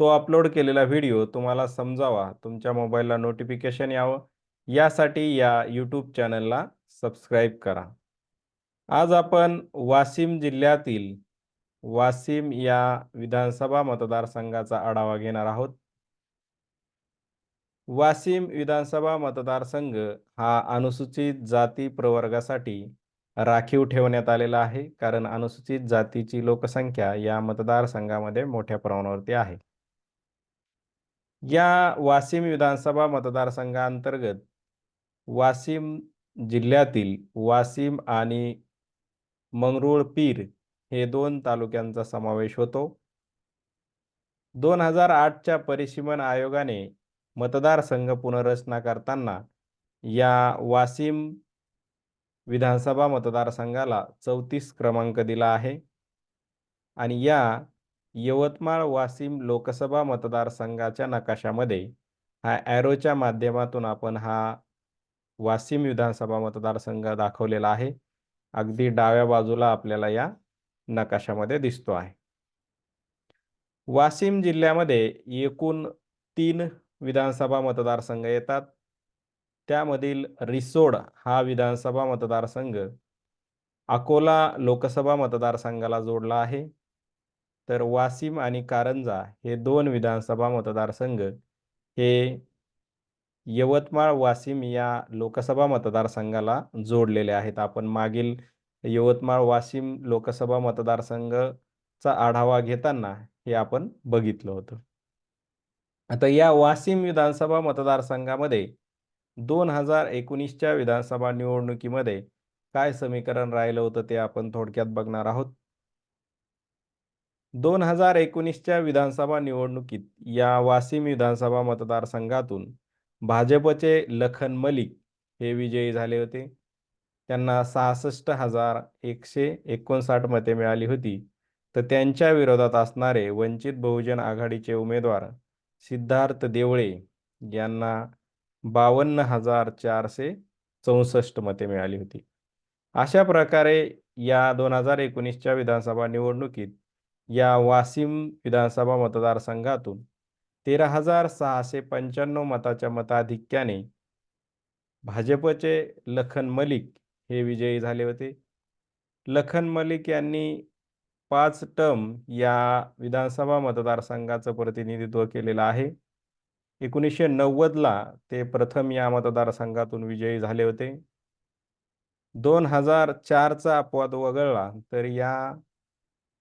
तो अपलोड केलेला व्हिडिओ तुम्हाला समजावा, तुमच्या मोबाईलला नोटिफिकेशन यावं, यासाठी या यूट्यूब चॅनलला सबस्क्राईब करा. आज आपण वाशिम जिल्ह्यातील वाशिम या विधानसभा मतदारसंघाचा आढावा घेणार आहोत. वाशिम विधानसभा मतदारसंघ हा अनुसूचित जाती प्रवर्गासाठी राखीव ठेवण्यात आलेला आहे. कारण अनुसूचित जातीची लोकसंख्या या मतदारसंघामध्ये मोठ्या प्रमाणावरती आहे. या वाशिम विधानसभा मतदारसंघांतर्गत वाशिम जिल्ह्यातील वाशिम आणि मंगरुळपीर हे दोन तालुक्यांचा समावेश होतो. दोन हजार आठच्या परिसीमन आयोगाने मतदारसंघ पुनर्रचना करताना या वाशिम विधानसभा मतदारसंघाला चौतीस क्रमांक दिला आहे आणि या यवतमाळ वाशिम लोकसभा मतदारसंघाच्या नकाशामध्ये हा ॲरोच्या माध्यमातून आपण हा वाशिम विधानसभा मतदारसंघ दाखवलेला आहे. अगदी डाव्या बाजूला आपल्याला या नकाशामध्ये दिसतो आहे. वाशिम जिल्ह्यामध्ये एकूण तीन विधानसभा मतदारसंघ येतात. त्यामधील रिसोड हा विधानसभा मतदारसंघ अकोला लोकसभा मतदारसंघाला जोडला आहे. तर वाशिम आणि कारंजा हे दोन विधानसभा मतदारसंघ हे यवतमाळ वाशिम या लोकसभा मतदारसंघाला जोडलेले आहेत. आपण मागील यवतमाळ वाशिम लोकसभा मतदारसंघचा आढावा घेताना हे आपण बघितलं होतं. आता या वाशिम विधानसभा मतदारसंघामध्ये दोन हजार एकोणीसच्या विधानसभा निवडणुकीमध्ये काय समीकरण राहिलं होतं ते आपण थोडक्यात बघणार आहोत. दोन हजार एकोणीसच्या विधानसभा निवडणुकीत या वाशिम विधानसभा मतदारसंघातून भाजपचे लखन मलिक हे विजयी झाले होते. त्यांना सहासष्ट हजार एकशे एकोणसाठ मते मिळाली होती. तर त्यांच्या विरोधात असणारे वंचित बहुजन आघाडीचे उमेदवार सिद्धार्थ देवळे यांना बावन्न हजार चारशे चौसष्ट मते मिळाली होती. अशा प्रकारे या दोन हजार एकोणीसच्या विधानसभा निवडणुकीत या वाशिम विधानसभा मतदारसंघातून तेरा हजार सहाशे पंच्याण्णव मताच्या मताधिक्याने भाजपचे लखन मलिक हे विजयी झाले होते. लखन मलिक यांनी पाच टर्म या विधानसभा मतदारसंघाचं प्रतिनिधित्व केलेलं आहे. एकोणीसशे नव्वदला ते प्रथम या मतदारसंघातून विजयी झाले होते. दोन हजार चारचा अपवाद वगळला तर या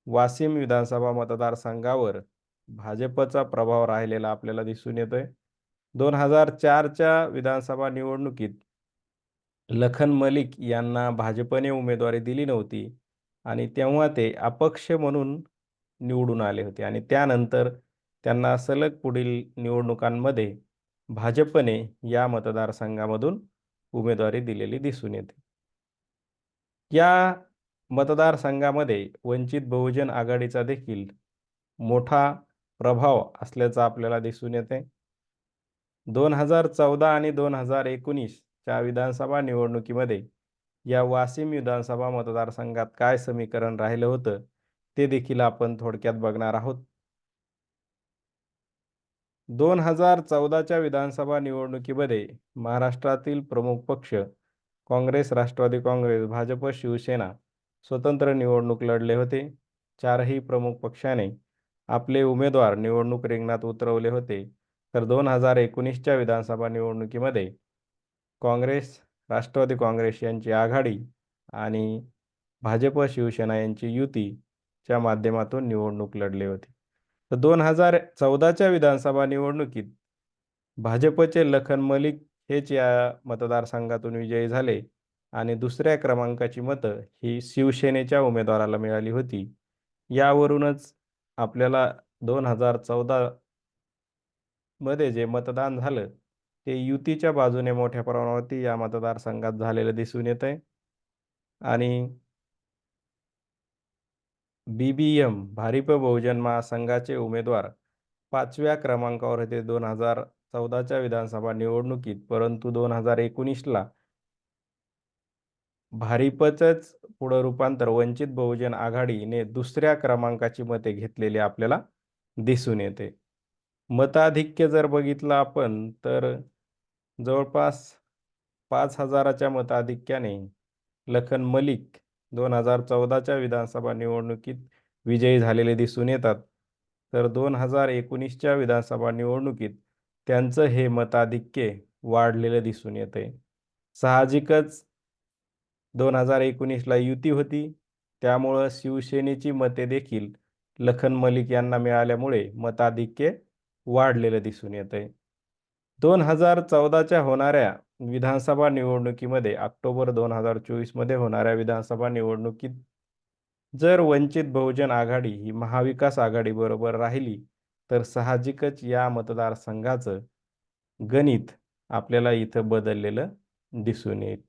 वाशिम विधानसभा मतदारसंघावर भाजपचा प्रभाव राहिलेला आपल्याला दिसून येतोय. दोन हजार चारच्या विधानसभा निवडणुकीत लखन मलिक यांना भाजपने उमेदवारी दिली नव्हती आणि तेव्हा ते अपक्ष म्हणून निवडून आले होते आणि त्यानंतर त्यांना सलग पुढील निवडणुकांमध्ये भाजपने या मतदारसंघामधून उमेदवारी दिलेली दिसून येते. या मतदारसंघामध्ये वंचित बहुजन आघाडीचा देखील मोठा प्रभाव असल्याचं आपल्याला दिसून येते. दोन हजार चौदा आणि दोन हजार एकोणीसच्या विधानसभा निवडणुकीमध्ये या वाशिम विधानसभा मतदारसंघात काय समीकरण राहिलं होतं ते देखील आपण थोडक्यात बघणार आहोत. दोन हजार चौदाच्या विधानसभा निवडणुकीमध्ये महाराष्ट्रातील प्रमुख पक्ष काँग्रेस, राष्ट्रवादी काँग्रेस, भाजप, शिवसेना स्वतंत्र निवडणूक लढले होते. चारही प्रमुख पक्षाने आपले उमेदवार निवडणूक रिंगणात उतरवले होते. तर दोन हजार एकोणीसच्या विधानसभा निवडणुकीमध्ये काँग्रेस, राष्ट्रवादी काँग्रेस यांची आघाडी आणि भाजप, शिवसेना यांची युतीच्या माध्यमातून निवडणूक लढली होती. तर दोन हजार चौदाच्या विधानसभा निवडणुकीत भाजपचे लखन मलिक हेच या मतदारसंघातून विजयी झाले आणि दुसऱ्या क्रमांकाची मतं ही शिवसेनेच्या उमेदवाराला मिळाली होती. यावरूनच आपल्याला दोन हजार चौदा मध्ये जे मतदान झालं ते युतीच्या बाजूने मोठ्या प्रमाणावरती या मतदारसंघात झालेलं दिसून येतंय आणि बी-बी-एम भारिप बहुजन महासंघाचे उमेदवार पाचव्या क्रमांकावर होते दोन हजार चौदाच्या विधानसभा निवडणुकीत परंतु दोन हजार एकोणीसला भारिपचंच पुढं रूपांतर वंचित बहुजन आघाडीने दुसऱ्या क्रमांकाची मते घेतलेली आपल्याला दिसून येते. मताधिक्य जर बघितलं आपण तर जवळपास पाच हजाराच्या मताधिक्याने लखन मलिक दोन हजार चौदाच्या विधानसभा निवडणुकीत विजयी झालेले दिसून येतात. तर दोन हजार एकोणीसच्या विधानसभा निवडणुकीत त्यांचं हे मताधिक्य वाढलेलं दिसून येते. साहजिकच दोन हजार एकोणीसला युती होती. त्यामुळं शिवसेनेची मते देखील लखन मलिक यांना मिळाल्यामुळे मताधिक्य वाढलेलं दिसून येतंय. दोन हजार चौदाच्या होणाऱ्या विधानसभा निवडणुकीमध्ये ऑक्टोबर दोन हजार चोवीसमध्ये होणाऱ्या विधानसभा निवडणुकीत जर वंचित बहुजन आघाडी ही महाविकास आघाडीबरोबर राहिली तर साहजिकच या मतदारसंघाचं गणित आपल्याला इथं बदललेलं दिसून येईल.